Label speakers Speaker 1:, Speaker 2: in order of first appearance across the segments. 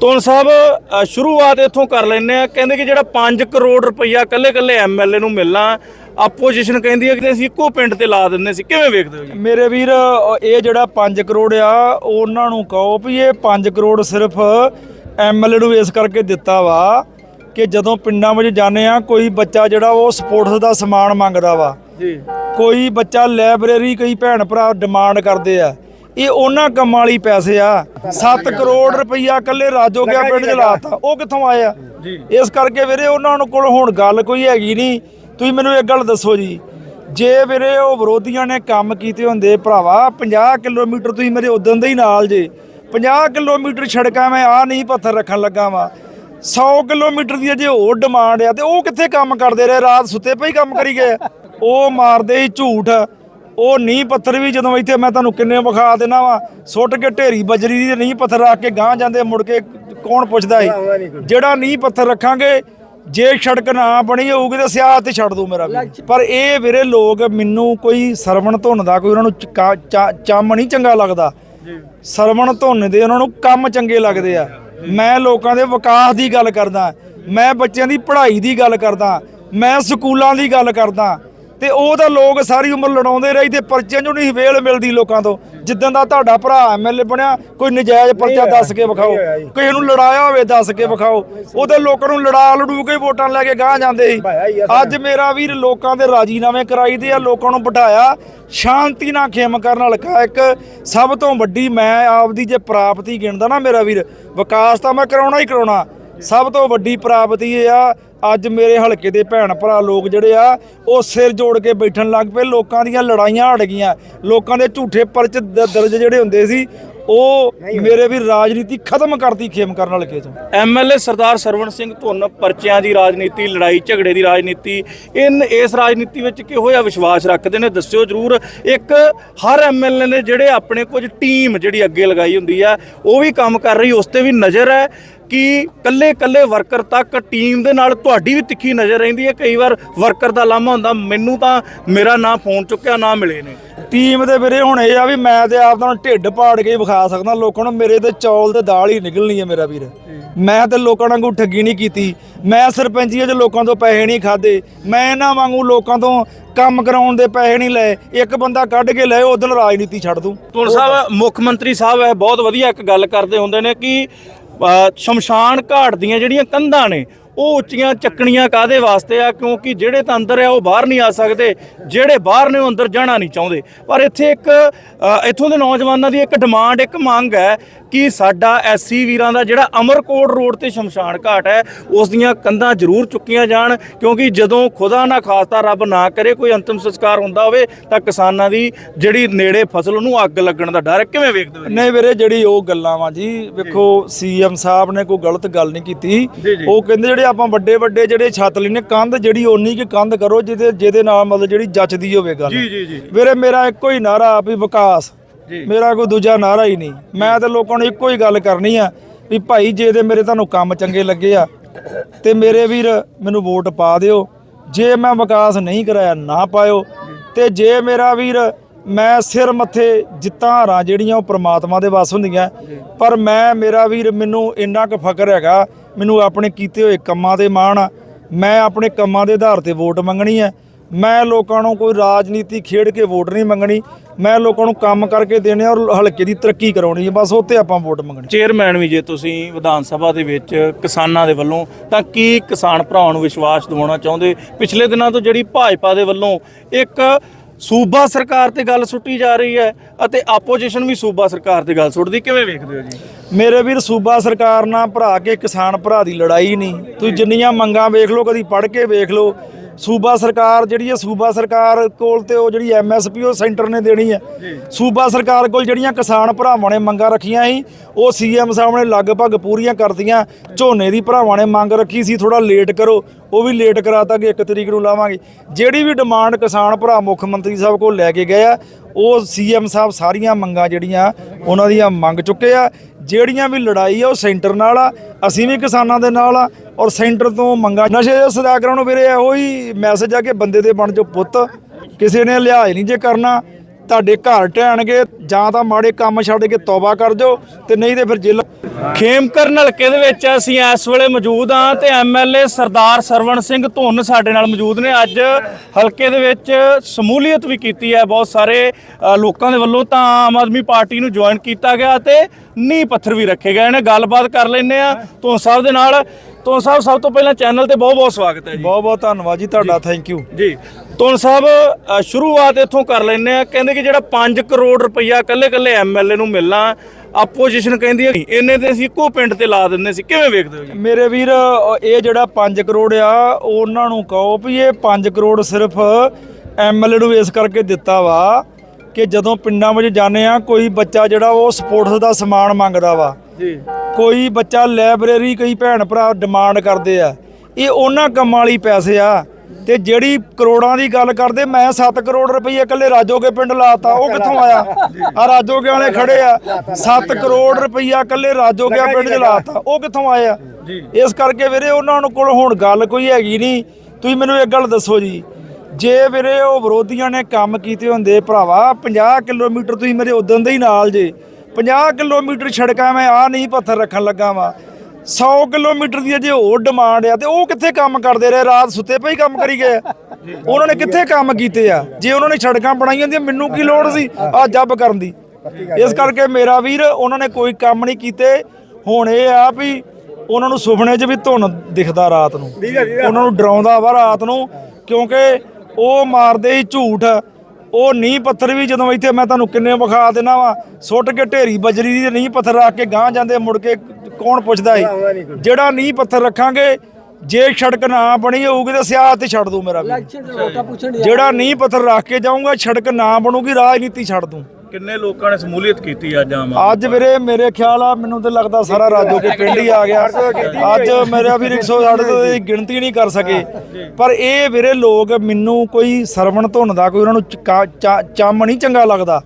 Speaker 1: ਤੋਨ ਸਾਹਿਬ ਅ, ਸ਼ੁਰੂਆਤ ਇੱਥੋਂ ਕਰ ਲੈਂਦੇ ਆ ਕਹਿੰਦੇ ਕਿ ਜਿਹੜਾ 5 ਕਰੋੜ ਰੁਪਈਆ ਕੱਲੇ ਕੱਲੇ ਐਮਐਲਏ ਨੂੰ ਮਿਲਣਾ ਆਪੋਜੀਸ਼ਨ ਕਹਿੰਦੀ ਹੈ ਕਿ ਅਸੀਂ ਇੱਕੋ ਪਿੰਡ ਤੇ ਲਾ ਦਿੰਦੇ ਸੀ। ਕਿਵੇਂ ਵੇਖਦੇ ਹੋ ਜੀ?
Speaker 2: ਮੇਰੇ ਵੀਰ ਇਹ ਜਿਹੜਾ 5 ਕਰੋੜ ਆ ਉਹਨਾਂ ਨੂੰ ਕਹੋ ਵੀ ਇਹ 5 ਕਰੋੜ ਸਿਰਫ ਐਮਐਲਏ ਨੂੰ ਇਸ ਕਰਕੇ ਦਿੱਤਾ ਵਾ ਕਿ ਜਦੋਂ ਪਿੰਡਾਂ ਵਿੱਚ ਜਾਂਦੇ ਆ ਕੋਈ ਬੱਚਾ ਜਿਹੜਾ ਉਹ ਸਪੋਰਟਸ ਦਾ ਸਮਾਨ ਮੰਗਦਾ ਵਾ।
Speaker 1: ਜੀ।
Speaker 2: ਕੋਈ ਬੱਚਾ ਲਾਇਬ੍ਰੇਰੀ ਕਈ ਭੈਣ ਭਰਾ ਡਿਮਾਂਡ ਕਰਦੇ ਆ। ਇਹ ਉਹਨਾਂ ਕੰਮਾਂ ਵਾਲੀ ਪੈਸੇ ਆ। 7 ਕਰੋੜ ਰੁਪਈਆ ਕੱਲੇ ਰਾਜੋ ਗਿਆ ਪਿੰਡ ਚ ਲਾਤਾ। ਉਹ ਕਿੱਥੋਂ ਆਏ ਆ
Speaker 1: ਜੀ।
Speaker 2: ਇਸ ਕਰਕੇ ਵੀਰੇ ਉਹਨਾਂ ਨੂੰ ਕੋਲ ਹੁਣ ਗੱਲ ਕੋਈ ਹੈਗੀ ਨਹੀਂ। ਤੁਸੀਂ ਮੈਨੂੰ ਇੱਕ ਗੱਲ ਦੱਸੋ ਜੀ। ਜੇ ਵੀਰੇ ਉਹ ਵਿਰੋਧੀਆਂ ਨੇ ਕੰਮ ਕੀਤੇ ਹੁੰਦੇ ਭਰਾਵਾ 50 ਕਿਲੋਮੀਟਰ ਤੁਸੀਂ ਮੇਰੇ ਉਦੋਂ ਦੇ ਹੀ ਨਾਲ ਜੇ। 50 ਕਿਲੋਮੀਟਰ ਛੜਕਾਂ ਮੈਂ ਆ ਨਹੀਂ ਪੱਥਰ ਰੱਖਣ ਲੱਗਾ ਵਾਂ। 100 ਕਿਲੋਮੀਟਰ ਦੀ ਜੇ ਹੋਰ ਡਿਮਾਂਡ ਆ ਤੇ ਉਹ ਕਿੱਥੇ ਕੰਮ ਕਰਦੇ ਰਹੇ? ਰਾਤ ਸੁੱਤੇ ਪਈ ਕੰਮ ਕਰੀ ਗਏ। ਉਹ ਮਾਰਦੇ ਹੀ ਝੂਠ। ਉਹ ਨੀਂਹ ਪੱਥਰ ਵੀ ਜਦੋਂ ਇੱਥੇ ਮੈਂ ਤੁਹਾਨੂੰ ਕਿੰਨੇ ਵਿਖਾ ਦੇਣਾ ਵਾ ਸੁੱਟ ਕੇ ਢੇਰੀ ਬਜਰੀ ਦੀ ਨੀਂਹ ਪੱਥਰ ਰੱਖ ਕੇ ਗਾਂ ਜਾਂਦੇ ਮੁੜ ਕੇ ਕੌਣ ਪੁੱਛਦਾ ਏ? ਜਿਹੜਾ ਨੀਂਹ ਪੱਥਰ ਰੱਖਾਂਗੇ ਜੇ ਸੜਕ ਨਾ ਬਣੀ ਹੋਊਗੀ ਤਾਂ ਸਿਆਹ ਤੇ ਛੱਡ ਦੂ ਮੇਰਾ ਵੀ ਪਰ ਇਹ ਵੀਰੇ ਲੋਕ ਮੈਨੂੰ ਕੋਈ ਸਰਵਣ ਧੁੰਨ ਦਾ ਕੋਈ ਉਹਨਾਂ ਨੂੰ ਚੰਮ ਨਹੀਂ ਚੰਗਾ ਲੱਗਦਾ। ਸਰਵਣ ਧੁੰਨ ਦੇ ਉਹਨਾਂ ਨੂੰ ਕੰਮ ਚੰਗੇ ਲੱਗਦੇ ਆ। ਮੈਂ ਲੋਕਾਂ ਦੇ ਵਿਕਾਸ ਦੀ ਗੱਲ ਕਰਦਾ। ਮੈਂ ਬੱਚਿਆਂ ਦੀ ਪੜ੍ਹਾਈ ਦੀ ਗੱਲ ਕਰਦਾ। ਮੈਂ ਸਕੂਲਾਂ ਦੀ ਗੱਲ ਕਰਦਾ। ਤੇ ਉਹ ਤਾਂ ਲੋਕ ਸਾਰੀ ਉਮਰ ਲੜਾਉਂਦੇ ਰਹੀ ਤੇ ਪਰਚਿਆਂ ਚੋਂ ਨਹੀਂ ਵੇਲ ਮਿਲਦੀ ਲੋਕਾਂ ਤੋਂ। ਜਿੱਦਾਂ ਦਾ ਤੁਹਾਡਾ ਭਰਾ ਐਮਐਲਏ ਬਣਿਆ ਕੋਈ ਨਜਾਇਜ਼ ਪਰਚਾ ਦੱਸ ਕੇ ਵਿਖਾਓ। ਕੋਈ ਨੂੰ ਲੜਾਇਆ ਹੋਵੇ ਦੱਸ ਕੇ ਵਿਖਾਓ। ਉਹਦੇ ਲੋਕਾਂ ਨੂੰ ਲੜਾ ਲੜੂ ਕੇ ਵੋਟਾਂ ਲੈ ਕੇ ਗਾਂ ਜਾਂਦੇ ਸੀ। ਅੱਜ ਮੇਰਾ ਵੀਰ ਲੋਕਾਂ ਦੇ ਰਾਜੀਨਾਮੇ ਕਰਾਈਦੇ ਆ ਲੋਕਾਂ ਨੂੰ ਬਿਠਾਇਆ। ਸ਼ਾਂਤੀ ਨਾਲ ਖੇਮ ਕਰਨ ਹਲਕਾ ਇੱਕ ਸਭ ਤੋਂ ਵੱਡੀ ਮੈਂ ਆਪਦੀ ਜੇ ਪ੍ਰਾਪਤੀ ਗਿਣਦਾ ਨਾ ਮੇਰਾ ਵੀਰ ਵਿਕਾਸ ਤਾਂ ਮੈਂ ਕਰਾਉਣਾ ਹੀ ਕਰਾਉਣਾ। ਸਭ ਤੋਂ ਵੱਡੀ ਪ੍ਰਾਪਤੀ ਇਹ ਆ ਅੱਜ ਮੇਰੇ ਹਲਕੇ ਦੇ ਭੈਣ ਭਰਾ ਲੋਕ ਜਿਹੜੇ ਆ ਉਹ ਸਿਰ ਜੋੜ ਕੇ ਬੈਠਣ ਲੱਗ ਪਏ। ਲੋਕਾਂ ਦੀਆਂ ਲੜਾਈਆਂ ਹਟ ਗਈਆਂ। ਲੋਕਾਂ ਦੇ ਝੂਠੇ ਪਰਚ ਦਰਜ ਜਿਹੜੇ ਹੁੰਦੇ ਸੀ ਉਹ ਮੇਰੇ ਵੀ ਰਾਜਨੀਤੀ ਖਤਮ ਕਰਤੀ ਖੇਮ ਕਰਨ ਹਲਕੇ 'ਚ।
Speaker 1: ਐਮਐਲਏ ਸਰਦਾਰ ਸਰਵਣ ਸਿੰਘ ਧੁੰਨ ਪਰਚਿਆਂ ਦੀ ਰਾਜਨੀਤੀ ਲੜਾਈ ਝਗੜੇ ਦੀ ਰਾਜਨੀਤੀ ਇਨ ਇਸ ਰਾਜਨੀਤੀ ਵਿੱਚ ਕਿਹੋ ਜਿਹਾ ਵਿਸ਼ਵਾਸ ਰੱਖਦੇ ਨੇ ਦੱਸਿਓ ਜਰੂਰ। ਇੱਕ ਹਰ ਐਮਐਲਏ ਨੇ ਜਿਹੜੇ ਆਪਣੇ ਕੁਝ ਟੀਮ ਜਿਹੜੀ ਅੱਗੇ ਲਗਾਈ ਹੁੰਦੀ ਆ ਉਹ ਵੀ ਕੰਮ ਕਰ ਰਹੀ ਉਸ ਤੇ ਵੀ ਨਜ਼ਰ ਹੈ। ਕਿ ਕੱਲੇ ਕੱਲੇ ਵਰਕਰ ਤੱਕ ਟੀਮ ਦੇ ਨਾਲ ਤੁਹਾਡੀ ਵੀ ਤਿੱਖੀ ਨਜ਼ਰ ਰਹਿੰਦੀ ਹੈ। ਕਈ ਵਾਰ ਵਰਕਰ ਦਾ ਲਾਮਾ ਹੁੰਦਾ ਮੈਨੂੰ ਤਾਂ ਮੇਰਾ ਨਾਂ ਫੋਨ ਚੁੱਕਿਆ ਨਾ ਮਿਲੇ ਨੇ।
Speaker 2: ਟੀਮ ਦੇ ਵੀਰੇ ਹੁਣ ਇਹ ਆ ਵੀ ਮੈਂ ਤੇ ਆਪ ਤਾਂ ਢਿੱਡ ਪਾੜ ਕੇ ਵਿਖਾ ਸਕਦਾ। ਲੋਕਾਂ ਨੂੰ ਮੇਰੇ ਤੇ ਚੌਲ ਤੇ ਦਾਲ ਹੀ ਨਿਕਲਣੀ ਹੈ ਮੇਰਾ ਵੀਰ। ਮੈਂ ਤੇ ਲੋਕਾਂ ਵਾਂਗੂ ਠੱਗੀ ਨਹੀਂ ਕੀਤੀ। ਮੈਂ ਸਰਪੰਚੀਏ 'ਚ ਲੋਕਾਂ ਤੋਂ ਪੈਸੇ ਨਹੀਂ ਖਾਦੇ। ਮੈਂ ਇਹਨਾਂ ਵਾਂਗੂ ਲੋਕਾਂ ਤੋਂ ਕੰਮ ਕਰਾਉਣ ਦੇ ਪੈਸੇ ਨਹੀਂ ਲਏ। ਇੱਕ ਬੰਦਾ ਕੱਢ ਕੇ ਲਏ ਉਦੋਂ ਰਾਜਨੀਤੀ ਛੱਡ ਦੂੰ।
Speaker 1: ਤੁਲ ਸਾਹਿਬ ਮੁੱਖ ਮੰਤਰੀ ਸਾਹਿਬ ਹੈ ਬਹੁਤ ਵਧੀਆ ਇੱਕ ਗੱਲ ਕਰਦੇ ਹੁੰਦੇ ਨੇ ਕਿ ਸ਼ਮਸ਼ਾਨ ਘਾਟ ਦੀਆਂ ਜਿਹੜੀਆਂ ਕੰਧਾਂ ਨੇ ਉਹ ਉੱਚੀਆਂ ਚੱਕਣੀਆਂ ਕਾਦੇ ਵਾਸਤੇ ਆ? ਕਿਉਂਕਿ ਜਿਹੜੇ ਤਾਂ ਅੰਦਰ ਆ ਉਹ ਬਾਹਰ ਨਹੀਂ ਆ ਸਕਦੇ। ਜਿਹੜੇ ਬਾਹਰ ਨੇ ਉਹ ਅੰਦਰ ਜਾਣਾ ਨਹੀਂ ਚਾਹੁੰਦੇ। ਪਰ ਇੱਥੇ ਇੱਕ ਇੱਥੋਂ ਦੇ ਨੌਜਵਾਨਾਂ ਦੀ ਇੱਕ ਡਿਮਾਂਡ ਇੱਕ ਮੰਗ ਹੈ ਕਿ ਸਾਡਾ ਐਸਸੀ ਵੀਰਾਂ ਦਾ ਜਿਹੜਾ ਅਮਰਕੋਟ ਰੋਡ ਤੇ ਸ਼ਮਸ਼ਾਨ ਘਾਟ ਹੈ ਉਸ ਦੀਆਂ ਕੰਧਾਂ ਜ਼ਰੂਰ ਚੁੱਕੀਆਂ ਜਾਣ। ਕਿਉਂਕਿ ਜਦੋਂ ਖੁਦਾ ਨਾ ਖਾਸਤਾ ਰੱਬ ਨਾ ਕਰੇ ਕੋਈ ਅੰਤਿਮ ਸੰਸਕਾਰ ਹੁੰਦਾ ਹੋਵੇ ਤਾਂ ਕਿਸਾਨਾਂ ਦੀ ਜਿਹੜੀ ਨੇੜੇ ਫਸਲ ਨੂੰ ਅੱਗ ਲੱਗਣ ਦਾ ਡਰ ਕਿਵੇਂ ਵੇਖਦੇ ਹੋ
Speaker 2: ਨਹੀਂ ਵੀਰੇ ਜਿਹੜੀ ਉਹ ਗੱਲਾਂ ਵਾ ਜੀ ਵੇਖੋ ਸੀਐਮ ਸਾਹਿਬ ਨੇ ਕੋਈ ਗਲਤ ਗੱਲ ਨਹੀਂ ਕੀਤੀ। ਉਹ ਕਹਿੰਦੇ ਜਿਹੜੇ ਆਪਾਂ ਵੱਡੇ ਵੱਡੇ ਜਿਹੜੇ ਛੱਤ ਲੈਨੇ ਕੰਧ ਜਿਹੜੀ ਓਨੀ ਕਿ ਕੰਧ ਕਰੋ ਜਿਹਦੇ ਜਿਹਦੇ ਨਾਲ ਮਤਲਬ ਜਿਹੜੀ ਜੱਚਦੀ ਹੋਵੇ ਗੱਲ।
Speaker 1: ਜੀ ਜੀ ਜੀ।
Speaker 2: ਵੀਰੇ ਮੇਰਾ ਇੱਕੋ ਹੀ ਨਾਰਾ ਵੀ ਵਿਕਾਸ।
Speaker 1: ਜੀ।
Speaker 2: ਮੇਰਾ ਕੋਈ ਦੂਜਾ ਨਾਰਾ ਹੀ ਨਹੀਂ। ਮੈਂ ਤੇ ਲੋਕਾਂ ਨੂੰ ਇੱਕੋ ਹੀ ਗੱਲ ਕਰਨੀ ਆ ਵੀ ਭਾਈ ਜੇ ਤੇ ਮੇਰੇ ਤੁਹਾਨੂੰ ਕੰਮ ਚੰਗੇ ਲੱਗੇ ਆ ਤੇ ਮੇਰੇ ਵੀਰ ਮੈਨੂੰ ਵੋਟ ਪਾ ਦਿਓ। ਜੇ ਮੈਂ ਵਿਕਾਸ ਨਹੀਂ ਕਰਾਇਆ ਨਾ ਪਾਇਓ। ਤੇ ਜੇ ਮੇਰਾ ਵੀਰ ਮੈਂ ਸਿਰ ਮੱਥੇ ਜਿੱਤਾਂ ਹਾਰਾਂ ਜਿਹੜੀਆਂ ਉਹ ਪ੍ਰਮਾਤਮਾ ਦੇ ਵੱਸ ਹੁੰਦੀਆਂ ਪਰ ਮੈਂ ਮੇਰਾ ਵੀਰ ਮੈਨੂੰ ਇੰਨਾ ਕੁ ਫਕਰ ਹੈਗਾ ਮੈਨੂੰ ਆਪਣੇ ਕੀਤੇ ਹੋਏ ਕੰਮਾਂ ਤੇ ਮਾਣ ਆ। ਮੈਂ ਆਪਣੇ ਕੰਮਾਂ ਦੇ ਆਧਾਰ ਤੇ ਵੋਟ ਮੰਗਣੀ ਹੈ ਮੈਂ ਲੋਕਾਂ ਨੂੰ ਕੋਈ ਰਾਜਨੀਤੀ ਖੇਡ ਕੇ ਵੋਟ ਨਹੀਂ ਮੰਗਣੀ। ਮੈਂ ਲੋਕਾਂ ਨੂੰ ਕੰਮ ਕਰਕੇ ਦੇਣੇ ਔਰ ਹਲਕੇ ਦੀ ਤਰੱਕੀ ਕਰਾਉਣੀ ਹੈ ਬਸ ਉੱਤੇ ਆਪਾਂ ਵੋਟ ਮੰਗਣੀ।
Speaker 1: ਚੇਅਰਮੈਨ ਵੀ ਜੇ ਤੁਸੀਂ ਵਿਧਾਨ ਸਭਾ ਦੇ ਵਿੱਚ ਕਿਸਾਨਾਂ ਦੇ ਵੱਲੋਂ, ਤਾਂ ਕੀ ਕਿਸਾਨ ਭਰਾਵਾਂ ਨੂੰ ਵਿਸ਼ਵਾਸ ਦਿਵਾਉਣਾ ਚਾਹੁੰਦੇ? ਪਿਛਲੇ ਦਿਨਾਂ ਤੋਂ ਜਿਹੜੀ ਭਾਜਪਾ ਦੇ ਵੱਲੋਂ ਇੱਕ ਸੂਬਾ ਸਰਕਾਰ ਤੇ ਗੱਲ ਸੁੱਟੀ ਜਾ ਰਹੀ ਹੈ ਅਤੇ ਆਪੋਜੀਸ਼ਨ ਵੀ ਸੂਬਾ ਸਰਕਾਰ ਤੇ ਗੱਲ ਸੁੱਟਦੀ। ਕਿਵੇਂ ਵੇਖਦੇ ਹੋ ਜੀ?
Speaker 2: ਮੇਰੇ ਵੀਰ, ਸੂਬਾ ਸਰਕਾਰ ਨਾਲ ਭਰਾ ਕੇ ਕਿਸਾਨ ਭਰਾ ਦੀ ਲੜਾਈ ਨਹੀਂ। ਤੁਸੀਂ ਜਿੰਨੀਆਂ ਮੰਗਾਂ ਵੇਖ ਲਓ, ਕਦੀ ਪੜ੍ਹ ਕੇ ਵੇਖ ਲਓ ਸੂਬਾ ਸਰਕਾਰ ਜਿਹੜੀ ਹੈ ਸੂਬਾ ਸਰਕਾਰ ਕੋਲ ਤੇ ਉਹ ਜਿਹੜੀ ਐਮਐਸਪੀ ਉਹ ਸੈਂਟਰ ਨੇ ਦੇਣੀ ਹੈ। ਸੂਬਾ ਸਰਕਾਰ ਕੋਲ ਜਿਹੜੀਆਂ ਕਿਸਾਨ ਭਰਾਵਾਂ ਨੇ ਮੰਗਾਂ ਰੱਖੀਆਂ ਸੀ ਉਹ ਸੀਐਮ ਸਾਹਿਬ ਨੇ ਲਗਭਗ ਪੂਰੀਆਂ ਕਰਤੀਆਂ। ਝੋਨੇ ਦੀ ਭਰਾਵਾਂ ਨੇ ਮੰਗ ਰੱਖੀ ਸੀ ਥੋੜਾ ਲੇਟ ਕਰੋ ਉਹ ਵੀ ਲੇਟ ਕਰਾਤਾਂਗੇ ਇੱਕ ਤਰੀਕ ਨੂੰ ਲਾਵਾਂਗੇ। ਜਿਹੜੀ ਵੀ ਡਿਮਾਂਡ ਕਿਸਾਨ ਭਰਾ ਮੁੱਖ ਮੰਤਰੀ ਸਾਹਿਬ ਕੋਲ ਲੈ ਕੇ ਗਏ ਆ ਉਹ ਸੀਐਮ ਸਾਹਿਬ ਸਾਰੀਆਂ ਮੰਗਾਂ ਜਿਹੜੀਆਂ ਉਹਨਾਂ ਦੀਆਂ ਮੰਗ ਚੁੱਕੇ ਆ। ਜਿਹੜੀਆਂ ਵੀ ਲੜਾਈ ਆ, ਉਹ ਸੈਂਟਰ ਨਾਲ ਆ, ਅਸੀਂ ਵੀ ਕਿਸਾਨਾਂ ਦੇ ਨਾਲ ਆ, ਔਰ ਸੈਂਟਰ ਤੋਂ ਮੰਗਾਂ ਨਸ਼ੇ ਦੇ ਸਦਾਗਰਾਂ ਨੂੰ ਵੀਰੇ ਇਹੋ ਹੀ ਮੈਸੇਜ ਆ ਕਿ ਬੰਦੇ ਦੇ ਬਣ ਜੋ ਪੁੱਤ, ਕਿਸੇ ਨੇ ਲਿਹਾਜ਼ ਨਹੀਂ ਜੇ ਕਰਨਾ। ਤੁਹਾਡੇ ਘਰ ਢਹਿਣਗੇ ਜਾਂ ਤਾਂ ਮਾੜੇ ਕੰਮ ਛੱਡ ਕੇ ਤੌਬਾ ਕਰ ਜਾਓ ਤੇ ਨਹੀਂ ਤੇ ਫਿਰ ਜੇਲ੍ਹ
Speaker 1: ਖੇਮਕਰਨ ਹਲਕੇ ਦੇ ਵਿੱਚ ਅਸੀਂ ਇਸ ਵੇਲੇ ਮੌਜੂਦ ਹਾਂ ਤੇ ਐਮਐਲਏ ਸਰਦਾਰ ਸਰਵਣ ਸਿੰਘ ਧੁੰਨ ਸਾਡੇ ਨਾਲ ਮੌਜੂਦ ਨੇ। ਅੱਜ ਹਲਕੇ ਦੇ ਵਿੱਚ ਸਮੂਲੀਅਤ ਵੀ ਕੀਤੀ ਹੈ ਬਹੁਤ ਸਾਰੇ ਲੋਕਾਂ ਦੇ ਵੱਲੋਂ ਤਾਂ ਆਮ ਆਦਮੀ ਪਾਰਟੀ ਨੂੰ ਜੁਆਇਨ ਕੀਤਾ ਗਿਆ ਤੇ ਨੀਂਹ ਪੱਥਰ ਵੀ ਰੱਖੇ ਗਏ ਨੇ। ਗੱਲਬਾਤ ਕਰ ਲੈਂਦੇ ਆ ਧੁੰਨ ਸਾਹਿਬ ਦੇ ਨਾਲ। ਧੁੰਨ ਸਾਹਿਬ ਸਭ ਤੋਂ ਪਹਿਲਾਂ ਚੈਨਲ ਤੇ ਬਹੁਤ ਬਹੁਤ ਸਵਾਗਤ ਹੈ ਜੀ।
Speaker 2: ਬਹੁਤ ਬਹੁਤ ਧੰਨਵਾਦ ਜੀ ਤੁਹਾਡਾ ਥੈਂਕ ਯੂ
Speaker 1: ਜੀ। ਧੁੰਨ ਸਾਹਿਬ ਅ, ਸ਼ੁਰੂਆਤ ਇੱਥੋਂ ਕਰ ਲੈਂਦੇ ਆ ਕਹਿੰਦੇ ਕਿ ਜਿਹੜਾ 5 ਕਰੋੜ ਰੁਪਈਆ ਕੱਲੇ ਕੱਲੇ ਐਮਐਲਏ ਨੂੰ ਮਿਲਣਾ ਆਪੋਜੀਸ਼ਨ ਕਹਿੰਦੀ ਹੈ ਇਹਨੇ ਤੇ ਅਸੀਂ ਇੱਕੋ ਪਿੰਡ ਤੇ ਲਾ ਦਿੰਦੇ ਸੀ। ਕਿਵੇਂ ਵੇਖਦੇ ਹੋ ਜੀ?
Speaker 2: ਮੇਰੇ ਵੀਰ ਇਹ ਜਿਹੜਾ 5 ਕਰੋੜ ਆ ਉਹਨਾਂ ਨੂੰ ਕਹੋ ਵੀ ਇਹ 5 ਕਰੋੜ ਸਿਰਫ ਐਮਐਲਏ ਨੂੰ ਇਸ ਕਰਕੇ ਦਿੱਤਾ ਵਾ ਕਿ ਜਦੋਂ ਪਿੰਡਾਂ ਵਿੱਚ ਜਾਂਦੇ ਆ ਕੋਈ ਬੱਚਾ ਜਿਹੜਾ ਉਹ ਸਪੋਰਟਸ ਦਾ ਸਮਾਨ ਮੰਗਦਾ ਵਾ।
Speaker 1: ਜੀ।
Speaker 2: ਕੋਈ ਬੱਚਾ ਲਾਇਬ੍ਰੇਰੀ ਕਈ ਭੈਣ ਭਰਾ ਡਿਮਾਂਡ ਕਰਦੇ ਆ। ਇਹ ਉਹਨਾਂ ਕੰਮਾਂ ਵਾਲੀ ਪੈਸੇ ਆ। ਤੇ ਜਿਹੜੀ ਕਰੋੜਾਂ ਦੀ ਗੱਲ ਕਰਦੇ ਮੈਂ 7 ਕਰੋੜ ਰੁਪਏ ਇਕੱਲੇ ਰਾਜੋਗੇ ਪਿੰਡ ਲਾਤਾ ਉਹ ਕਿੱਥੋਂ ਆਇਆ? ਆ ਰਾਜੋਗੇ ਵਾਲੇ ਖੜੇ ਆ 7 ਕਰੋੜ ਰੁਪਈਆ ਇਕੱਲੇ ਰਾਜੋਗੇ ਪਿੰਡ 'ਚ ਲਾਤਾ ਉਹ ਕਿੱਥੋਂ ਆਇਆ? ਇਸ ਕਰਕੇ ਵੀਰੇ ਉਹਨਾਂ ਨੂੰ ਕੋਲ ਹੁਣ ਗੱਲ ਕੋਈ ਹੈਗੀ ਨਹੀਂ। ਤੁਸੀਂ ਮੈਨੂੰ ਇੱਕ ਗੱਲ ਦੱਸੋ ਜੀ ਜੇ ਵੀਰੇ ਉਹ ਵਿਰੋਧੀਆਂ ਨੇ ਕੰਮ ਕੀਤੇ ਹੁੰਦੇ ਭਰਾਵਾ 50 ਕਿਲੋਮੀਟਰ ਤੁਸੀਂ ਮੇਰੇ ਉਦੋਂ ਦੇ ਹੀ ਨਾਲ ਜੇ 50 ਕਿਲੋਮੀਟਰ ਸੜਕਾਂ ਮੈਂ ਆ ਨਹੀਂ ਪੱਥਰ ਰੱਖਣ ਲੱਗਾ ਵਾਂ। 100 ਕਿਲੋਮੀਟਰ ਦੀ ਜੇ ਹੋਰ ਡਿਮਾਂਡ ਆ ਤੇ ਉਹ ਕਿੱਥੇ ਕੰਮ ਕਰਦੇ ਰਹੇ? ਰਾਤ ਸੁੱਤੇ ਪਈ ਕੰਮ ਕਰੀ ਗਏ। ਉਹਨਾਂ ਨੇ ਕਿੱਥੇ ਕੰਮ ਕੀਤੇ ਆ? ਜੇ ਉਹਨਾਂ ਨੇ ਸੜਕਾਂ ਬਣਾਈਆਂ ਹੁੰਦੀਆਂ ਮੈਨੂੰ ਕੀ ਲੋੜ ਸੀ ਆ ਜੱਬ ਕਰਨ ਦੀ? ਇਸ ਕਰਕੇ ਮੇਰਾ ਵੀਰ ਉਹਨਾਂ ਨੇ ਕੋਈ ਕੰਮ ਨਹੀਂ ਕੀਤੇ। ਹੁਣ ਇਹ ਆ ਵੀ ਉਹਨਾਂ ਨੂੰ ਸੁਪਨੇ 'ਚ ਵੀ ਧੁੰਨ ਦਿਖਦਾ ਰਾਤ ਨੂੰ। ਉਹਨਾਂ ਨੂੰ ਡਰਾਉਂਦਾ ਵਾ ਰਾਤ ਨੂੰ ਕਿਉਂਕਿ ਉਹ ਮਾਰਦੇ ਹੀ ਝੂਠ। ਉਹ ਨੀਂਹ ਪੱਥਰ ਵੀ ਜਦੋਂ ਇੱਥੇ ਮੈਂ ਤੁਹਾਨੂੰ ਕਿੰਨੇ ਵਿਖਾ ਦੇਣਾ ਵਾ ਸੁੱਟ ਕੇ ਢੇਰੀ ਬਜਰੀ ਦੀ ਨੀਂਹ ਪੱਥਰ ਰੱਖ ਕੇ ਗਾਂ ਜਾਂਦੇ ਮੁੜ ਕੇ ਕੌਣ ਪੁੱਛਦਾ ਸੀ? ਜਿਹੜਾ ਨੀਂਹ ਪੱਥਰ ਰੱਖਾਂਗੇ ਜੇ ਸੜਕ ਨਾ ਬਣੀ ਹੋਊਗੀ ਤਾਂ ਸਿਆਹ ਤੇ ਛੱਡ ਦੂੰ ਮੇਰਾ ਵੀ ਜਿਹੜਾ ਨੀਂਹ। ਪੱਥਰ ਰੱਖ ਕੇ ਜਾਊਂਗਾ ਸੜਕ ਨਾ ਬਣੂਗੀ ਰਾਜਨੀਤੀ ਛੱਡ ਦੂੰ।
Speaker 1: ਕਿੰਨੇ ਲੋਕਾਂ ਨੇ ਸਮੂਲੀਅਤ ਕੀਤੀ ਅੱਜ ਆਮ
Speaker 2: ਅੱਜ ਵੀਰੇ ਮੇਰੇ ਖਿਆਲ ਆ ਮੈਨੂੰ ਤੇ ਲੱਗਦਾ ਸਾਰਾ ਰਾਜੋ ਕੇ ਪਿੰਡ ਹੀ ਆ ਗਿਆ। ਅੱਜ ਮੇਰਾ ਵੀ 160 ਤੋਂ ਇਹ ਗਿਣਤੀ ਨਹੀਂ ਕਰ ਸਕੇ। ਪਰ ਇਹ ਵੀਰੇ ਲੋਕ ਮੈਨੂੰ ਕੋਈ ਸਰਵਣ ਧੁੰਨ ਦਾ ਕੋਈ ਉਹਨਾਂ ਨੂੰ ਚੰਮ ਨਹੀਂ ਚੰਗਾ ਲੱਗਦਾ।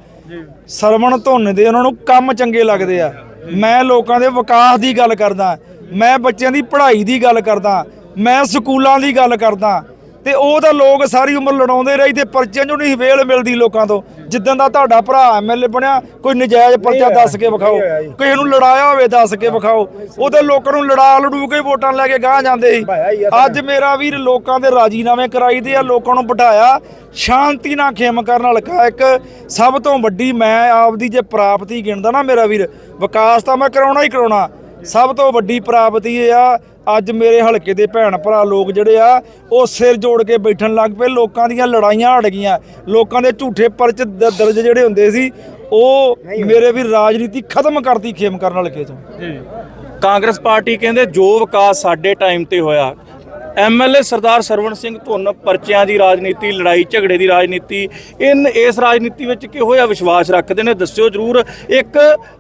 Speaker 2: ਸਰਵਣ ਧੁੰਨ ਦੇ ਉਹਨਾਂ ਨੂੰ ਕੰਮ ਚੰਗੇ ਲੱਗਦੇ ਆ। ਮੈਂ ਲੋਕਾਂ ਦੇ ਵਿਕਾਸ ਦੀ ਗੱਲ ਕਰਦਾ, ਮੈਂ ਬੱਚਿਆਂ ਦੀ ਪੜ੍ਹਾਈ ਦੀ ਗੱਲ ਕਰਦਾ, ਮੈਂ ਸਕੂਲਾਂ ਦੀ ਗੱਲ ਕਰਦਾ ਤੇ ਉਹ ਤਾਂ ਲੋਕ ਸਾਰੀ ਉਮਰ ਲੜਾਉਂਦੇ ਰਹੀ ਤੇ ਪਰਚਿਆਂ 'ਚੋਂ ਨਹੀਂ ਵੇਲ ਮਿਲਦੀ ਲੋਕਾਂ ਤੋਂ। ਜਿੱਦਾਂ ਦਾ ਤੁਹਾਡਾ ਭਰਾ ਐਮਐਲਏ ਬਣਿਆ ਕੋਈ ਨਜਾਇਜ਼ ਪਰਚਾ ਦੱਸ ਕੇ ਵਿਖਾਓ। ਕਿਸੇ ਨੂੰ ਲੜਾਇਆ ਹੋਵੇ ਦੱਸ ਕੇ ਵਿਖਾਓ। ਉਹਦੇ ਲੋਕਾਂ ਨੂੰ ਲੜਾ ਲੜੂ ਕੇ ਵੋਟਾਂ ਲੈ ਕੇ ਗਾਂ ਜਾਂਦੇ ਸੀ। ਅੱਜ ਮੇਰਾ ਵੀਰ ਲੋਕਾਂ ਦੇ ਰਾਜੀਨਾਮੇ ਕਰਾਈਦੇ ਆ ਲੋਕਾਂ ਨੂੰ ਬਿਠਾਇਆ। ਸ਼ਾਂਤੀ ਨਾਲ ਖੇਮ ਕਰਨ ਹਲਕਾ ਇੱਕ। ਸਭ ਤੋਂ ਵੱਡੀ ਮੈਂ ਆਪਦੀ ਜੇ ਪ੍ਰਾਪਤੀ ਗਿਣਦਾ ਨਾ ਮੇਰਾ ਵੀਰ ਵਿਕਾਸ ਤਾਂ ਮੈਂ ਕਰਾਉਣਾ ਹੀ ਕਰਾਉਣਾ। ਸਭ ਤੋਂ ਵੱਡੀ ਪ੍ਰਾਪਤੀ ਇਹ ਆ ਅੱਜ ਮੇਰੇ ਹਲਕੇ ਦੇ ਭੈਣ ਭਰਾ ਲੋਕ ਜਿਹੜੇ ਆ ਉਹ ਸਿਰ ਜੋੜ ਕੇ ਬੈਠਣ ਲੱਗ ਪਏ। ਲੋਕਾਂ ਦੀਆਂ ਲੜਾਈਆਂ ਹਟ ਗਈਆਂ। ਲੋਕਾਂ ਦੇ ਝੂਠੇ ਪਰਚ ਦ- ਦਰਜ ਜਿਹੜੇ ਹੁੰਦੇ ਸੀ ਉਹ ਮੇਰੇ ਵੀ ਰਾਜਨੀਤੀ ਖਤਮ ਕਰਤੀ ਖੇਮ ਕਰਨ ਹਲਕੇ ਚੋਂ।
Speaker 1: ਜੀ। ਕਾਂਗਰਸ ਪਾਰਟੀ ਕਹਿੰਦੇ ਜੋ ਵਿਕਾਸ ਸਾਡੇ ਟਾਈਮ ਤੇ ਹੋਇਆ ਐਮਐਲਏ ਸਰਦਾਰ ਸਰਵਣ ਸਿੰਘ ਧੁੰਨ ਪਰਚਿਆਂ ਦੀ ਰਾਜਨੀਤੀ, ਲੜਾਈ ਝਗੜੇ ਦੀ ਰਾਜਨੀਤੀ, ਇਨ ਇਸ ਰਾਜਨੀਤੀ ਵਿੱਚ ਕਿਹੋ ਜਿਹਾ ਵਿਸ਼ਵਾਸ ਰੱਖਦੇ ਨੇ? ਦੱਸਿਓ ਜਰੂਰ। ਇੱਕ,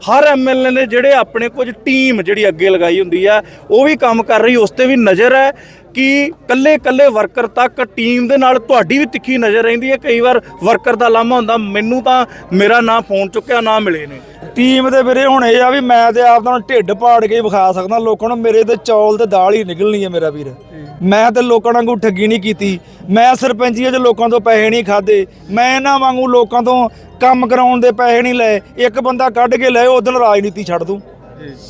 Speaker 1: ਹਰ ਐਮਐਲਏ ਨੇ ਜਿਹੜੇ ਆਪਣੇ ਕੁਝ ਟੀਮ ਜਿਹੜੀ ਅੱਗੇ ਲਗਾਈ ਹੁੰਦੀ ਆ ਉਹ ਵੀ ਕੰਮ ਕਰ ਰਹੀ, ਉਸ ਤੇ ਵੀ ਨਜ਼ਰ ਹੈ। ਕਿ ਕੱਲੇ ਕੱਲੇ ਵਰਕਰ ਤੱਕ ਟੀਮ ਦੇ ਨਾਲ ਤੁਹਾਡੀ ਵੀ ਤਿੱਖੀ ਨਜ਼ਰ ਰਹਿੰਦੀ ਹੈ। ਕਈ ਵਾਰ ਵਰਕਰ ਦਾ ਲਾਮਾ ਹੁੰਦਾ, ਮੈਨੂੰ ਤਾਂ ਮੇਰਾ ਨਾਂ ਫੋਨ ਚੁੱਕਿਆ, ਨਾ ਮਿਲੇ ਨੇ।
Speaker 2: ਟੀਮ ਦੇ ਵੀਰੇ, ਹੁਣ ਇਹ ਆ ਵੀ ਮੈਂ ਤੇ ਆਪ ਦਾ ਢਿੱਡ ਪਾੜ ਕੇ ਵਿਖਾ ਸਕਦਾ। ਲੋਕਾਂ ਨੂੰ ਮੇਰੇ ਤੇ ਚੌਲ ਤੇ ਦਾਲ ਹੀ ਨਿਕਲਣੀ ਹੈ ਮੇਰਾ ਵੀਰ। ਮੈਂ ਤੇ ਲੋਕਾਂ ਵਾਂਗੂ ਠੱਗੀ ਨਹੀਂ ਕੀਤੀ। ਮੈਂ ਸਰਪੰਚੀਆਂ 'ਚ ਲੋਕਾਂ ਤੋਂ ਪੈਸੇ ਨਹੀਂ ਖਾਦੇ। ਮੈਂ ਇਹਨਾਂ ਵਾਂਗੂ ਲੋਕਾਂ ਤੋਂ ਕੰਮ ਕਰਾਉਣ ਦੇ ਪੈਸੇ ਨਹੀਂ ਲਏ। ਇੱਕ ਬੰਦਾ ਕੱਢ ਕੇ ਲਏ ਉਦੋਂ ਰਾਜਨੀਤੀ ਛੱਡ ਦੂੰ।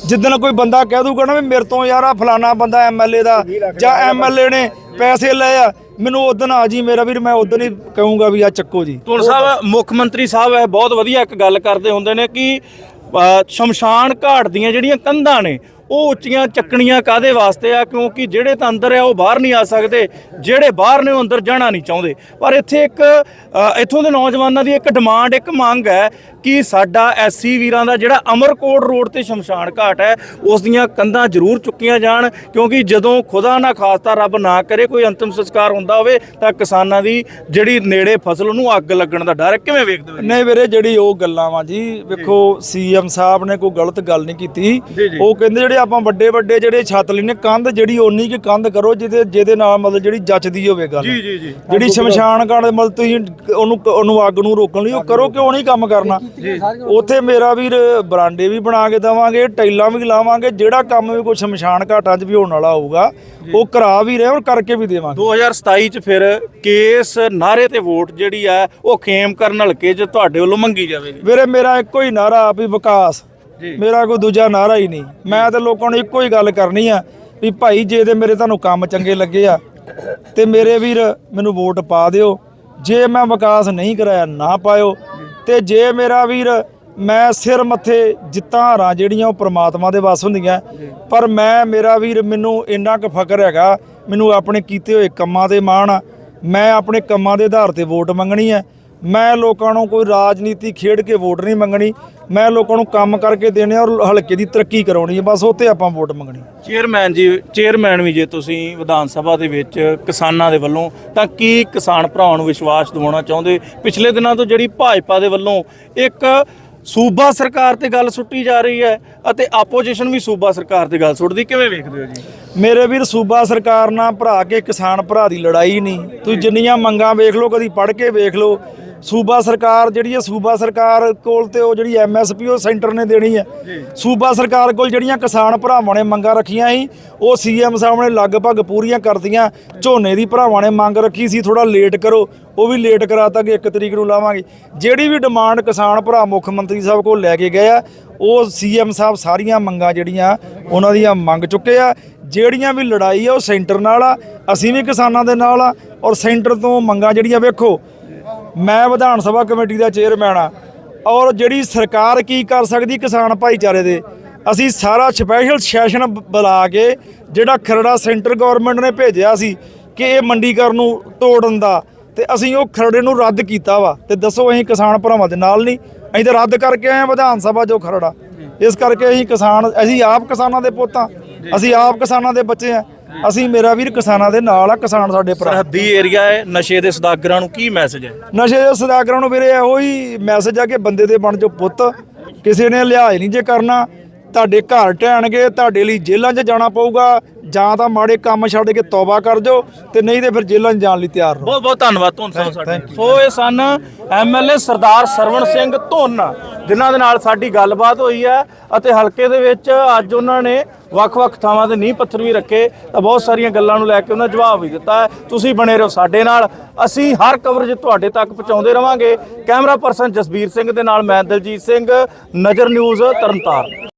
Speaker 2: ਜਿੱਦਣ ਕੋਈ ਬੰਦਾ ਕਹਿ ਦੂਗਾ ਨਾ ਵੀ ਮੇਰੇ ਤੋਂ ਯਾਰ ਆ ਫਲਾਣਾ ਬੰਦਾ ਐਮਐਲਏ ਦਾ ਜਾਂ ਐਮਐਲਏ ਨੇ ਪੈਸੇ ਲਏ ਆ, ਮੈਨੂੰ ਉਦੋਂ ਆ ਜੀ ਮੇਰਾ ਵੀਰ, ਮੈਂ ਉਦੋਂ ਹੀ ਕਹੂੰਗਾ ਵੀ ਆ ਚੱਕੋ ਜੀ।
Speaker 1: ਧੁਨ ਸਾਹਿਬ ਮੁੱਖ ਮੰਤਰੀ ਸਾਹਿਬ ਹੈ ਬਹੁਤ ਵਧੀਆ ਇੱਕ ਗੱਲ ਕਰਦੇ ਹੁੰਦੇ ਨੇ ਕਿ ਸ਼ਮਸ਼ਾਨ ਘਾਟ ਦੀਆਂ ਜਿਹੜੀਆਂ ਕੰਧਾਂ ਨੇ ਉਹ ਉੱਚੀਆਂ ਚੱਕਣੀਆਂ ਕਾਦੇ ਵਾਸਤੇ ਆ? ਕਿਉਂਕਿ ਜਿਹੜੇ ਤਾਂ ਅੰਦਰ ਆ ਉਹ ਬਾਹਰ ਨਹੀਂ ਆ ਸਕਦੇ। ਜਿਹੜੇ ਬਾਹਰ ਨੇ ਉਹ ਅੰਦਰ ਜਾਣਾ ਨਹੀਂ ਚਾਹੁੰਦੇ। ਪਰ ਇੱਥੇ ਇੱਕ ਇੱਥੋਂ ਦੇ ਨੌਜਵਾਨਾਂ ਦੀ ਇੱਕ ਡਿਮਾਂਡ ਇੱਕ ਮੰਗ ਹੈ ਕਿ ਸਾਡਾ ਐਸਸੀ ਵੀਰਾਂ ਦਾ ਜਿਹੜਾ ਅਮਰਕੋਟ ਰੋਡ ਤੇ ਸ਼ਮਸ਼ਾਨ ਘਾਟ ਹੈ ਉਸ ਦੀਆਂ ਕੰਧਾਂ ਜ਼ਰੂਰ ਚੁੱਕੀਆਂ ਜਾਣ। ਕਿਉਂਕਿ ਜਦੋਂ ਖੁਦਾ ਨਾ ਖਾਸਤਾ ਰੱਬ ਨਾ ਕਰੇ ਕੋਈ ਅੰਤਿਮ ਸੰਸਕਾਰ ਹੁੰਦਾ ਹੋਵੇ ਤਾਂ ਕਿਸਾਨਾਂ ਦੀ ਜਿਹੜੀ ਨੇੜੇ ਫਸਲ ਉਹਨੂੰ ਅੱਗ ਲੱਗਣ ਦਾ ਡਰ ਕਿਵੇਂ ਵੇਖਦੇ ਹੋ
Speaker 2: ਨਹੀਂ ਵੀਰੇ ਜਿਹੜੀ ਉਹ ਗੱਲਾਂ ਵਾ ਜੀ ਵੇਖੋ ਸੀਐਮ ਸਾਹਿਬ ਨੇ ਕੋਈ ਗਲਤ ਗੱਲ ਨਹੀਂ ਕੀਤੀ। ਉਹ ਕਹਿੰਦੇ ਜਿਹੜੇ ਜਿਹੜੇ ਆਪਾਂ ਵੱਡੇ ਵੱਡੇ ਜਿਹੜੇ ਛੱਤ ਲੈਨੇ ਕੰਧ ਜਿਹੜੀ ਓਨੀ ਕਿ ਕੰਧ ਕਰੋ ਜਿਹਦੇ ਜਿਹਦੇ ਨਾਲ ਮਤਲਬ ਜਿਹੜੀ ਜੱਚਦੀ ਹੋਵੇ ਗੱਲ।
Speaker 1: ਜੀ ਜੀ ਜੀ।
Speaker 2: ਜਿਹੜੀ ਸ਼ਮਸ਼ਾਨ ਘਾਟ ਮਤਲਬ ਤੁਸੀਂ ਉਹਨੂੰ ਉਹਨੂੰ ਅੱਗ ਨੂੰ ਰੋਕਣ ਲਈ ਉਹ ਕਰੋ ਕਿਉਂ ਨਹੀਂ ਕੰਮ ਕਰਨਾ? ਉੱਥੇ ਮੇਰਾ ਵੀਰ ਬਰਾਂਡੇ ਵੀ ਬਣਾ ਕੇ ਦੇਵਾਂਗੇ ਟਾਈਲਾਂ ਵੀ ਲਾਵਾਂਗੇ ਜਿਹੜਾ ਕੰਮ ਵੀ ਕੋਈ ਸ਼ਮਸ਼ਾਨ ਘਾਟਾਂ 'ਚ ਵੀ ਹੋਣ ਵਾਲਾ ਹੋਊਗਾ ਉਹ ਕਰਾ ਵੀ ਰਹੇ ਔਰ ਕਰਕੇ ਵੀ ਦੇਵਾਂਗੇ।
Speaker 1: 2027 ਚ ਫਿਰ ਕੇਸ ਨਾਰੇ ਤੇ ਵੋਟ ਜਿਹੜੀ ਆ ਉਹ ਖੇਮ ਕਰਨ ਹਲਕੇ 'ਚ ਤੁਹਾਡੇ ਵੱਲੋਂ ਮੰਗੀ ਜਾਵੇਗੀ।
Speaker 2: ਵੀਰੇ ਮੇਰਾ ਇੱਕੋ ਹੀ ਨਾਰਾ ਵੀ ਵਿਕਾਸ। ਮੇਰਾ ਕੋਈ ਦੂਜਾ ਨਾਰਾ ਹੀ ਨਹੀਂ। ਮੈਂ ਤਾਂ ਲੋਕਾਂ ਨੂੰ ਇੱਕੋ ਹੀ ਗੱਲ ਕਰਨੀ ਆ ਵੀ ਭਾਈ ਜੇ ਤੇ ਮੇਰੇ ਤੁਹਾਨੂੰ ਕੰਮ ਚੰਗੇ ਲੱਗੇ ਆ, ਤੇ ਮੇਰੇ ਵੀਰ ਮੈਨੂੰ ਵੋਟ ਪਾ ਦਿਓ। ਜੇ ਮੈਂ ਵਿਕਾਸ ਨਹੀਂ ਕਰਾਇਆ, ਨਾ ਪਾਇਓ। ਤੇ ਜੇ ਮੇਰਾ ਵੀਰ ਮੈਂ ਸਿਰ ਮੱਥੇ ਜਿੱਤਾਂ ਹਾਰਾਂ ਜਿਹੜੀਆਂ ਉਹ ਪ੍ਰਮਾਤਮਾ ਦੇ ਵੱਸ ਹੁੰਦੀਆਂ, ਪਰ ਮੈਂ, ਮੇਰਾ ਵੀਰ ਮੈਨੂੰ ਇੰਨਾ ਕੁ ਫਕਰ ਹੈਗਾ, ਮੈਨੂੰ ਆਪਣੇ ਕੀਤੇ ਹੋਏ ਕੰਮਾਂ 'ਤੇ ਮਾਣ ਆ। ਮੈਂ ਆਪਣੇ ਕੰਮਾਂ ਦੇ ਆਧਾਰ ਤੇ ਵੋਟ ਮੰਗਣੀ ਹੈ ਮੈਂ ਲੋਕਾਂ ਨੂੰ ਕੋਈ ਰਾਜਨੀਤੀ ਖੇਡ ਕੇ ਵੋਟ ਨਹੀਂ ਮੰਗਣੀ ਮੈਂ ਲੋਕਾਂ ਨੂੰ ਕੰਮ ਕਰਕੇ ਦੇਣੇ ਔਰ ਹਲਕੇ ਦੀ ਤਰੱਕੀ ਕਰਾਉਣੀ ਹੈ ਬਸ ਉੱਤੇ ਆਪਾਂ ਵੋਟ ਮੰਗਣੀ
Speaker 1: ਚੇਅਰਮੈਨ ਜੀ ਚੇਅਰਮੈਨ ਵੀ ਜੇ ਤੁਸੀਂ ਵਿਧਾਨ ਸਭਾ ਦੇ ਵਿੱਚ ਕਿਸਾਨਾਂ ਦੇ ਵੱਲੋਂ ਤਾਂ ਕੀ ਕਿਸਾਨ ਭਰਾਵਾਂ ਨੂੰ ਵਿਸ਼ਵਾਸ ਦਿਵਾਉਣਾ ਚਾਹੁੰਦੇ? ਪਿਛਲੇ ਦਿਨਾਂ ਤੋਂ ਜਿਹੜੀ ਭਾਜਪਾ ਦੇ ਵੱਲੋਂ ਇੱਕ ਸੂਬਾ ਸਰਕਾਰ ਤੇ ਗੱਲ ਸੁੱਟੀ ਜਾ ਰਹੀ ਹੈ ਅਤੇ ਆਪੋਜੀਸ਼ਨ ਵੀ ਸੂਬਾ ਸਰਕਾਰ ਤੇ ਗੱਲ ਸੁੱਟਦੀ ਕਿਵੇਂ ਵੇਖਦੇ ਹੋ ਜੀ?
Speaker 2: ਮੇਰੇ ਵੀਰ ਸੂਬਾ ਸਰਕਾਰ ਨਾਲ ਭਰਾ ਕੇ ਕਿਸਾਨ ਭਰਾ ਦੀ ਲੜਾਈ ਨਹੀਂ। ਤੁਸੀਂ ਜਿੰਨੀਆਂ ਮੰਗਾਂ ਵੇਖ ਲਓ ਕਦੀ ਪੜ੍ਹ ਕੇ ਵੇਖ ਲਓ ਸੂਬਾ ਸਰਕਾਰ ਜਿਹੜੀ ਹੈ ਸੂਬਾ ਸਰਕਾਰ ਕੋਲ ਤੇ ਉਹ ਜਿਹੜੀ ਐਮਐਸਪੀ ਉਹ ਸੈਂਟਰ ਨੇ ਦੇਣੀ ਹੈ। ਸੂਬਾ ਸਰਕਾਰ ਕੋਲ ਜਿਹੜੀਆਂ ਕਿਸਾਨ ਭਰਾਵਾਂ ਨੇ ਮੰਗਾਂ ਰੱਖੀਆਂ ਸੀ ਉਹ ਸੀਐਮ ਸਾਹਿਬ ਨੇ ਲਗਭਗ ਪੂਰੀਆਂ ਕਰਤੀਆਂ ਝੋਨੇ ਦੀ ਭਰਾਵਾਂ ਨੇ ਮੰਗ ਰੱਖੀ ਸੀ ਥੋੜਾ ਲੇਟ ਕਰੋ ਉਹ ਵੀ ਲੇਟ ਕਰਾਤਾ ਕਿ 1 ਤਰੀਕ ਨੂੰ ਲਾਵਾਂਗੇ। ਜਿਹੜੀ ਵੀ ਡਿਮਾਂਡ ਕਿਸਾਨ ਭਰਾ ਮੁੱਖ ਮੰਤਰੀ ਸਾਹਿਬ ਕੋਲ ਲੈ ਕੇ ਗਏ ਆ ਉਹ ਸੀਐਮ ਸਾਹਿਬ ਸਾਰੀਆਂ ਮੰਗਾਂ ਜਿਹੜੀਆਂ ਉਹਨਾਂ ਦੀਆਂ ਮੰਗ ਚੁੱਕੇ ਆ। ਜਿਹੜੀਆਂ ਵੀ ਲੜਾਈ ਆ ਉਹ ਸੈਂਟਰ ਨਾਲ ਆ ਅਸੀਂ ਵੀ ਕਿਸਾਨਾਂ ਦੇ ਨਾਲ ਆ ਔਰ ਸੈਂਟਰ ਤੋਂ ਮੰਗਾਂ ਜਿਹੜੀਆਂ ਵੇਖੋ ਮੈਂ ਵਿਧਾਨ ਸਭਾ ਕਮੇਟੀ ਦਾ ਚੇਅਰਮੈਨ ਆ ਔਰ ਜਿਹੜੀ ਸਰਕਾਰ ਕੀ ਕਰ ਸਕਦੀ ਕਿਸਾਨ ਭਾਈਚਾਰੇ ਦੇ, ਅਸੀਂ ਸਾਰਾ ਸਪੈਸ਼ਲ ਸੈਸ਼ਨ ਬੁਲਾ ਕੇ ਜਿਹੜਾ ਖਰੜਾ ਸੈਂਟਰ ਗਵਰਨਮੈਂਟ ਨੇ ਭੇਜਿਆ ਸੀ ਕਿ ਇਹ ਮੰਡੀਕਰਨ ਨੂੰ ਤੋੜਨ ਦਾ ਤੇ ਅਸੀਂ ਉਹ ਖਰੜੇ ਨੂੰ ਰੱਦ ਕੀਤਾ ਵਾ ਤੇ ਦੱਸੋ ਅਸੀਂ ਕਿਸਾਨ ਭਰਾਵਾਂ ਦੇ ਨਾਲ ਨਹੀਂ, ਅਸੀਂ ਤਾਂ ਰੱਦ ਕਰਕੇ ਆਏ ਹਾਂ ਵਿਧਾਨ ਸਭਾ ਜੋ ਖਰੜਾ। ਇਸ ਕਰਕੇ ਅਸੀਂ ਕਿਸਾਨ, ਅਸੀਂ ਆਪ ਕਿਸਾਨਾਂ ਦੇ ਪੁੱਤਾਂ ਅਸੀਂ ਆਪ ਕਿਸਾਨਾਂ ਦੇ ਬੱਚੇ ਆ ਅਸੀਂ ਮੇਰਾ ਵੀਰ ਕਿਸਾਨਾਂ ਦੇ ਨਾਲ ਆ ਕਿਸਾਨ ਸਾਡੇ ਭਰਾ।
Speaker 1: ਸਰਹੱਦੀ ਏਰੀਆ ਹੈ ਨਸ਼ੇ ਦੇ ਸਦਾਗਰਾਂ ਨੂੰ ਕੀ ਮੈਸੇਜ ਹੈ?
Speaker 2: ਨਸ਼ੇ ਦੇ ਸਦਾਗਰਾਂ ਨੂੰ ਵੀਰੇ ਇਹੋ ਹੀ ਮੈਸੇਜ ਆ ਕਿ ਬੰਦੇ ਦੇ ਬਣ ਜੋ ਪੁੱਤ ਕਿਸੇ ਨੇ ਲਿਹਾਜ਼ ਨਹੀਂ ਜੇ ਕਰਨਾ। ਤੁਹਾਡੇ ਘਰ ਢਹਿਣਗੇ ਤੁਹਾਡੇ ਲਈ ਜੇਲ੍ਹਾਂ 'ਚ ਜਾਣਾ ਪਊਗਾ ਜਾਂ ਤਾਂ ਮਾੜੇ ਕੰਮ ਛੱਡ ਕੇ ਤੌਬਾ ਕਰ ਜਾਓ ਤੇ ਨਹੀਂ ਤੇ ਫਿਰ ਜੇਲ੍ਹਾਂ 'ਚ ਜਾਣ ਲਈ ਤਿਆਰ ਰਹੋ।
Speaker 1: ਬਹੁਤ ਬਹੁਤ ਧੰਨਵਾਦ ਤੁਹਾਨੂੰ ਸਾਹਿਬ ਸਾਡੇ. ਸੋ ਇਹ ਸਨ ਐਮਐਲਏ ਸਰਦਾਰ ਸਰਵਣ ਸਿੰਘ ਧੁੰਨ ਜਿਨ੍ਹਾਂ ਦੇ ਨਾਲ ਸਾਡੀ ਗੱਲਬਾਤ ਹੋਈ ਹੈ ਅਤੇ ਹਲਕੇ ਦੇ ਵਿੱਚ ਅੱਜ ਉਹਨਾਂ ਨੇ ਵੱਖ-ਵੱਖ ਥਾਵਾਂ ਤੇ ਨੀਂਹ ਪੱਥਰ ਵੀ ਰੱਖੇ ਤਾਂ ਬਹੁਤ ਸਾਰੀਆਂ ਗੱਲਾਂ ਨੂੰ ਲੈ ਕੇ ਉਹਨਾਂ ਜਵਾਬ ਵੀ ਦਿੱਤਾ ਹੈ। ਤੁਸੀਂ ਬਣੇ ਰਹੋ ਸਾਡੇ ਨਾਲ। ਅਸੀਂ ਹਰ ਕਵਰੇਜ ਤੁਹਾਡੇ ਤੱਕ ਪਹੁੰਚਾਉਂਦੇ ਰਵਾਂਗੇ। ਕੈਮਰਾ ਪਰਸਨ ਜਸਬੀਰ ਸਿੰਘ ਦੇ ਨਾਲ ਮੈਂ ਦਲਜੀਤ ਸਿੰਘ। ਨਜ਼ਰ ਨਿਊਜ਼ ਤਰਨਤਾਰਨ।